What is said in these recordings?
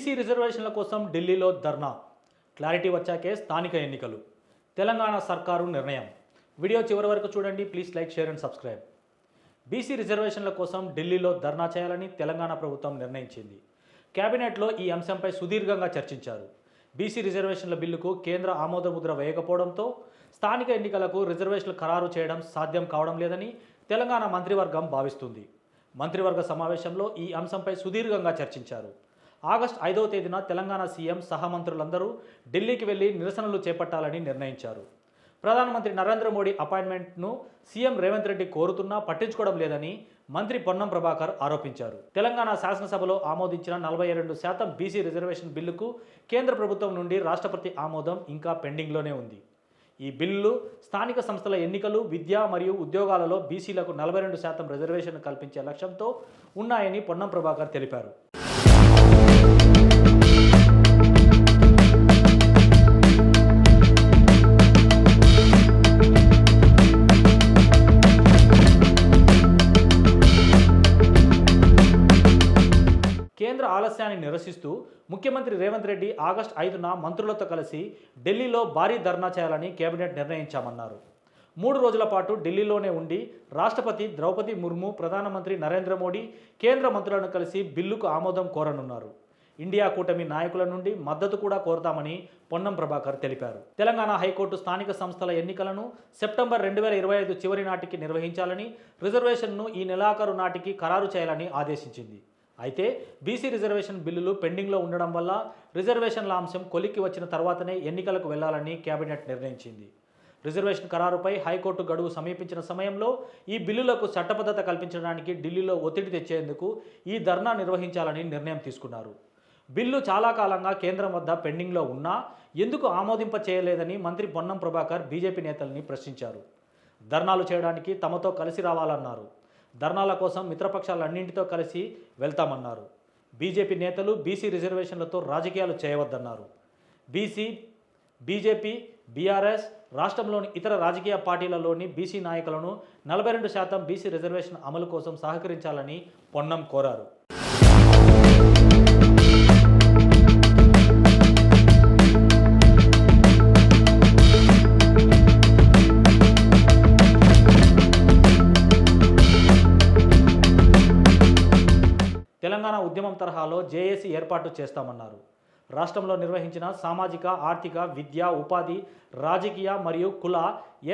BC రిజర్వేషన్ల కోసం ఢిల్లీలో ధర్నా. క్లారిటీ వచ్చాకే స్థానిక ఎన్నికలు. తెలంగాణ సర్కారు నిర్ణయం. వీడియో చివరి వరకు చూడండి. Please like share and subscribe. BC రిజర్వేషన్ల కోసం ఢిల్లీలో ధర్నా చేయాలని తెలంగాణ ప్రభుత్వం నిర్ణయించింది. కేబినెట్లో ఈ అంశంపై సుదీర్ఘంగా చర్చించారు. బీసీ రిజర్వేషన్ల బిల్లుకు కేంద్ర ఆమోదముద్ర వేయకపోవడంతో స్థానిక ఎన్నికలకు రిజర్వేషన్లు ఖరారు చేయడం సాధ్యం కావడం లేదని తెలంగాణ మంత్రివర్గం భావిస్తుంది. మంత్రివర్గ సమావేశంలో ఈ అంశంపై సుదీర్ఘంగా చర్చించారు. ఆగస్టు ఐదవ తేదీన తెలంగాణ సీఎం సహమంత్రులందరూ ఢిల్లీకి వెళ్ళి నిరసనలు చేపట్టాలని నిర్ణయించారు. ప్రధానమంత్రి నరేంద్ర మోడీ అపాయింట్మెంట్ను సీఎం రేవంత్ రెడ్డి కోరుతున్నా పట్టించుకోవడం లేదని మంత్రి పొన్నం ప్రభాకర్ ఆరోపించారు. తెలంగాణ శాసనసభలో ఆమోదించిన నలభై రెండు శాతం బీసీ రిజర్వేషన్ బిల్లుకు కేంద్ర ప్రభుత్వం నుండి రాష్ట్రపతి ఆమోదం ఇంకా పెండింగ్లోనే ఉంది. ఈ బిల్లు స్థానిక సంస్థల ఎన్నికలు విద్య మరియు ఉద్యోగాలలో బీసీలకు నలభై రెండు శాతం రిజర్వేషన్ కల్పించే లక్ష్యంతో ఉన్నాయని పొన్నం ప్రభాకర్ తెలిపారు. ఆలస్యాన్ని నిరసిస్తూ ముఖ్యమంత్రి రేవంత్ రెడ్డి ఆగస్టు ఐదున మంత్రులతో కలిసి ఢిల్లీలో భారీ ధర్నా చేయాలని కేబినెట్ నిర్ణయించామన్నారు. మూడు రోజుల పాటు ఢిల్లీలోనే ఉండి రాష్ట్రపతి ద్రౌపది ముర్ము ప్రధానమంత్రి నరేంద్ర మోడీ కేంద్ర మంత్రులను కలిసి బిల్లుకు ఆమోదం కోరనున్నారు. ఇండియా కూటమి నాయకుల నుండి మద్దతు కూడా కోరతామని పొన్నం ప్రభాకర్ తెలిపారు. తెలంగాణ హైకోర్టు స్థానిక సంస్థల ఎన్నికలను సెప్టెంబర్ రెండు వేల ఇరవై ఐదు చివరి నాటికి నిర్వహించాలని రిజర్వేషన్ను ఈ నెలాఖరు నాటికి ఖరారు చేయాలని ఆదేశించింది. అయితే బీసీ రిజర్వేషన్ బిల్లులు పెండింగ్లో ఉండడం వల్ల రిజర్వేషన్ల అంశం కొలిక్కి వచ్చిన తర్వాతనే ఎన్నికలకు వెళ్ళాలని కేబినెట్ నిర్ణయించింది. రిజర్వేషన్ ఖరారుపై హైకోర్టు గడువు సమీపించిన సమయంలో ఈ బిల్లులకు చట్టబద్ధత కల్పించడానికి ఢిల్లీలో ఒత్తిడి తెచ్చేందుకు ఈ ధర్నా నిర్వహించాలని నిర్ణయం తీసుకున్నారు. బిల్లు చాలా కాలంగా కేంద్రం వద్ద పెండింగ్లో ఉన్నా ఎందుకు ఆమోదింప చేయలేదని మంత్రి పొన్నం ప్రభాకర్ బీజేపీ నేతల్ని ప్రశ్నించారు. ధర్నాలు చేయడానికి తమతో కలిసి రావాలన్నారు. ధర్నాల కోసం మిత్రపక్షాలన్నింటితో కలిసి వెళ్తామన్నారు. బీజేపీ నేతలు బీసీ రిజర్వేషన్లతో రాజకీయాలు చేయవద్దన్నారు. బీసీ బీజేపీ బీఆర్ఎస్ రాష్ట్రంలోని ఇతర రాజకీయ పార్టీలలోని బీసీ నాయకులను నలభై రెండు శాతం బీసీ రిజర్వేషన్ అమలు కోసం సహకరించాలని పొన్నం కోరారు. తెలంగాణ ఉద్యమం తరహాలో జేఏసీ ఏర్పాటు చేస్తామన్నారు. రాష్ట్రంలో నిర్వహించిన సామాజిక ఆర్థిక విద్య ఉపాధి రాజకీయ మరియు కుల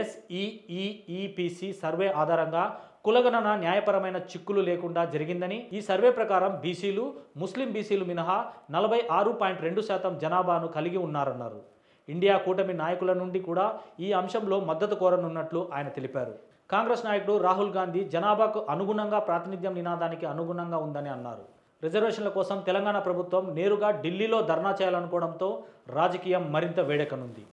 ఎస్ఈఈఈపిసి సర్వే ఆధారంగా కులగణన న్యాయపరమైన చిక్కులు లేకుండా జరిగిందని ఈ సర్వే ప్రకారం బీసీలు ముస్లిం బీసీలు మినహా నలభై ఆరు పాయింట్ రెండు శాతం జనాభాను కలిగి ఉన్నారన్నారు. ఇండియా కూటమి నాయకుల నుండి కూడా ఈ అంశంలో మద్దతు కోరనున్నట్లు ఆయన తెలిపారు. కాంగ్రెస్ నాయకుడు రాహుల్ గాంధీ జనాభాకు అనుగుణంగా ప్రాతినిధ్యం నినాదానికి అనుగుణంగా ఉందని అన్నారు. రిజర్వేషన్ల కోసం తెలంగాణ ప్రభుత్వం నేరుగా ఢిల్లీలో ధర్నా చేయాలనుకోవడంతో రాజకీయం మరింత వేడెక్కనుంది.